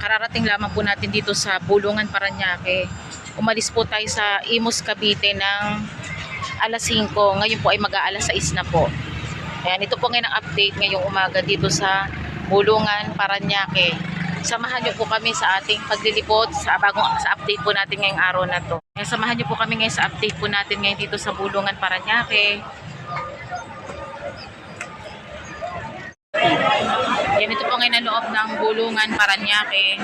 Kararating lamang po natin dito sa Bulungan, Paranaque. Umalis po tayo sa Imus, Cavite ng alas 5. Ngayon po ay mag-aalas 6 na po. Ayan, ito po ngayon ang update ngayong umaga dito sa Bulungan, Paranaque. Samahan niyo po kami sa ating paglilipot sa bagong sa update po natin ngayong araw na to. Ayan, samahan niyo po kami ngayon sa update po natin ngayon dito sa Bulungan, Paranaque. Yan ito po ngayon ang loob ng Bulungan, Paranaque.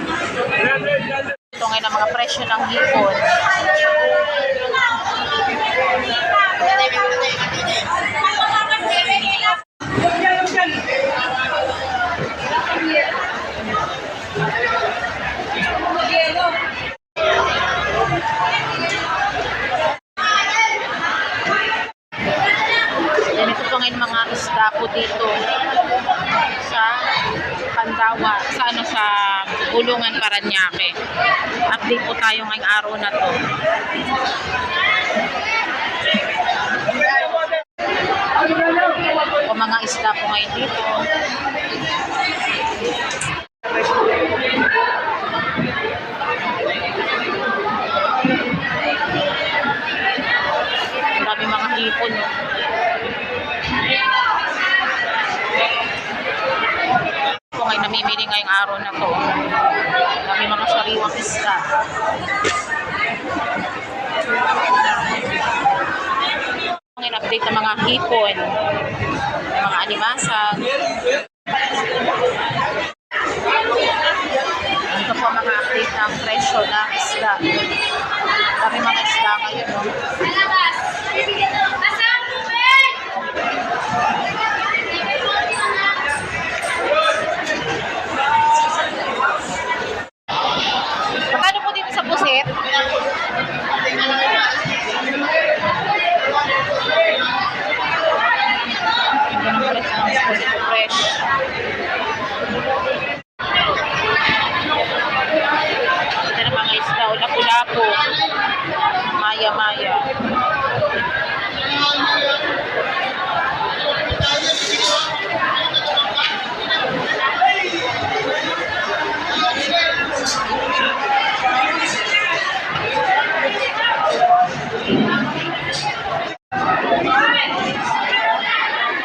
Ito ngayon ang mga presyo ng hipon. Yan ito po ngayon mga isda po dito sa Pandawa, sa ano sa Bulungan, Paranaque. Update po tayo ngayong araw na to. O mga isda po ngayon dito. Ang dami mga hipon. No? namimili ngayong araw na to. Sariwang isda. Ngayon update ng mga hipon, mga animasag. Ito po mga update ng presyo ng isda. Dami mga isda ngayon. No? Magkano po dito sa pusit? Ganun ulit ang pusit ko fresh. Ito na mga isda, ulapu-lapu. Maya-maya.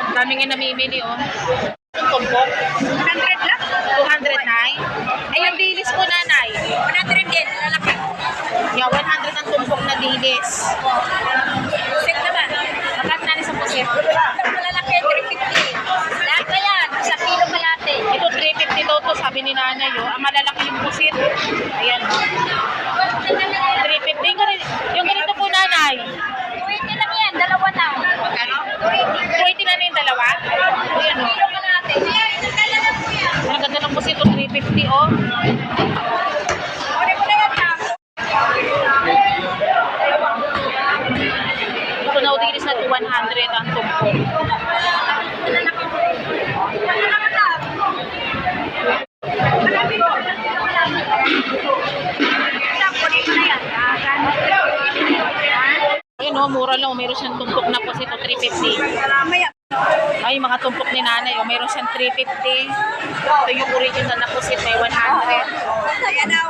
Ang dami nga namimili, oh. Ang tumpok. 100 lang. 200 nay. Ay, yung dilis ko, nanay. 100 din, lalaki. Yeah, 100 ang tumpok na dilis. Pusit naman. Magkano na sa pusit? Po yan. Ang ganda ng pusit, oh. 350, oh. Ito na dilis na 200 ang tumpok. Ayun, oh, mura lang. Meron siyang tumpok na pusit, oh. 350. Ay, mga tumpok ni nanay, oh, meron siyang 350. Ito yung original na pusit, may 100. Ayan na.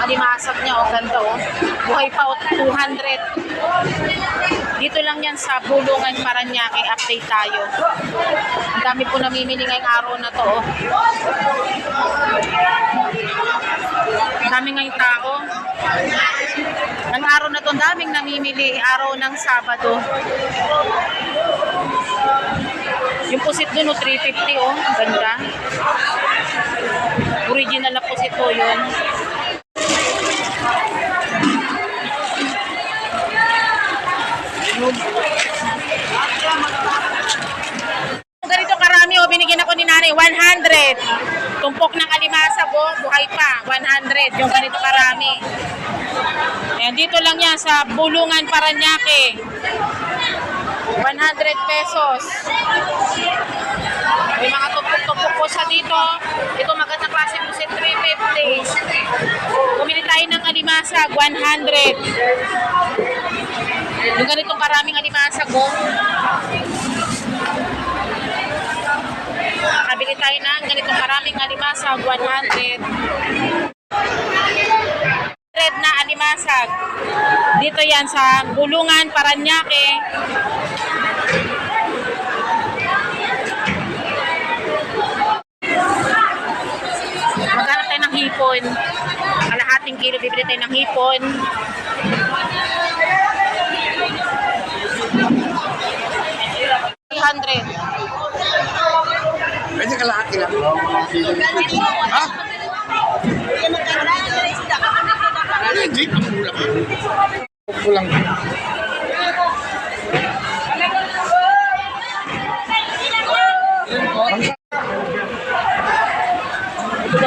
Alimasag niya, oh, ganda, oh. Buhay pa, oh, 200. Dito lang yan sa Bulungan, Paranaque, update tayo. Ang dami po namimili ngayong araw na to, oh. Ang dami ngayong tao. Ang araw na to, ang daming namimili, araw ng Sabado. Yung pusit dun, oh, 350, oh. Ganda. Original na pusit po yun. Ganito karami, oh, binigyan ako ni nanay, 100. Tumpok ng alimasag, oh, buhay pa, 100. Yung ganito karami. Ayan, dito lang yan sa Bulungan, Paranaque. 100 pesos. May mga tumpok-tumpok po sa dito. Ito magandang klase po si 350. Bumili tayo ng alimasag, 100. Yung ganitong karaming alimasag ko. Nakabili tayo ng ganitong karaming alimasag, 100. alimasag. Dito yan sa Bulungan, Paranaque. Maghanap tayo ng hipon. Kalahating kilo bibili tayo ng hipon. hundred. Pwede kalahati lang. Ha? Hindi, kulang. Kulang.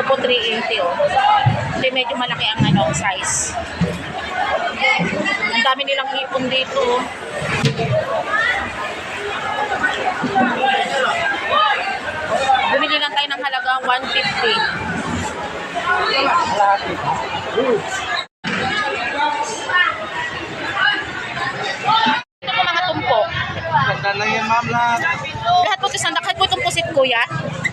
Po 380 oh. Kasi medyo malaki ang ano, size. Ang dami nilang hipon dito. oh. Bumili lang tayo ng halagang 150. Ito po mga tumpok. Ganda lang yan, ma'am, lahat. Lahat po isang kahit po itong pusit kuya.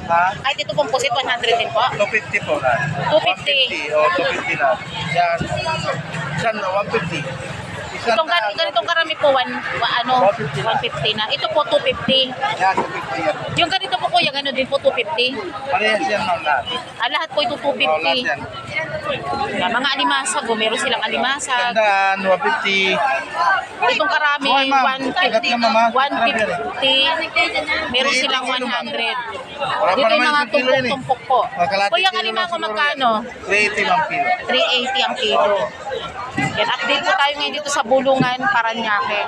Ha? Kahit ito pong pusit 100 din po. 250 po lahat. 250. 150, o 250 lahat. Yan. Yan, 150. Isang Itong gan- ganitong karami po, one, wa- ano, 150 na. Ito po, 250. Yan, 250 yan. Yung ganito po kuya, gano'n din po, 250. Parehas yan, ma'am, lahat. Ah, lahat po ito O, lahat 250. yan. Yan, mga alimasag, oh, meron silang alimasag. Gandaan, 150. Itong karami, Hoy, ma'am. 150. Agad ka, mama. 150. Meron silang 100. Wala pa Dito yung naman mga isang kilo eh. tumpok-tumpok po. Magkalahati Kuya, kilo lang alimango siguro magkano? yan. 380 ma'am kilo. 380 ang kilo. Yan, update po tayo ngayon dito sa Bulungan, Paranaque.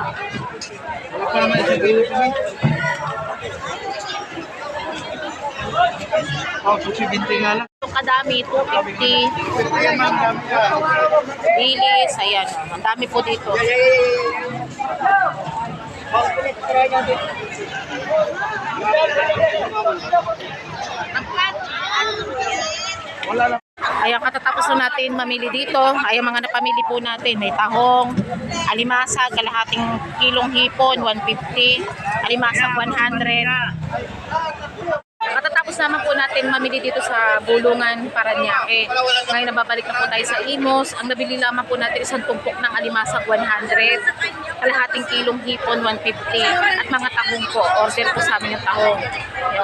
Wala pa naman isang kilo ma'am. Oh, susi binti nga lang. Kadami, 250. Ayan, ma'am, dami yan. Bilis, ayan. Ang dami po dito. Ayan, katatapos na natin mamili dito. Ayan, mga napamili po natin. May tahong, alimasag, kalahating kilong hipon, 150. Alimasag, 100. Naman po natin mamili dito sa Bulungan, Paranaque. Ngayon nababalik na po tayo sa Imos. Ang nabili lamang po natin isang tumpok ng alimasag 100, kalahating kilong hipon 150, at mga tahong po. Order po sa amin yung tahong.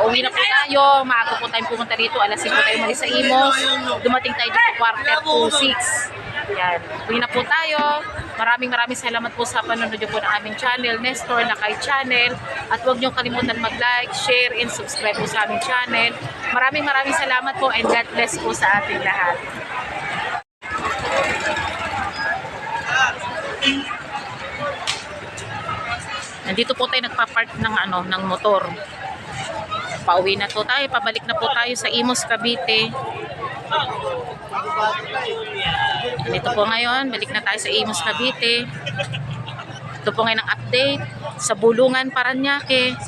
Uwi na po tayo. Maaga po tayong pumunta dito. Alas 5 tayo mali sa Imos. Dumating tayo dito quarter to 6. Yan. Uwi na po tayo. Maraming maraming salamat po sa panonood po ng aming channel, Nestor Nakay Channel. At huwag niyo kalimutan mag-like, share, and subscribe po sa aming channel. Maraming maraming salamat po and God bless po sa ating lahat. Nandito po tayo nagpa-park ng ano ng motor. Pauwi na po tayo, pabalik na po tayo sa Imos Cavite. Dito po ngayon, balik na tayo sa Imos Cavite. Ito po ngayon ang update sa Bulungan, Paranaque.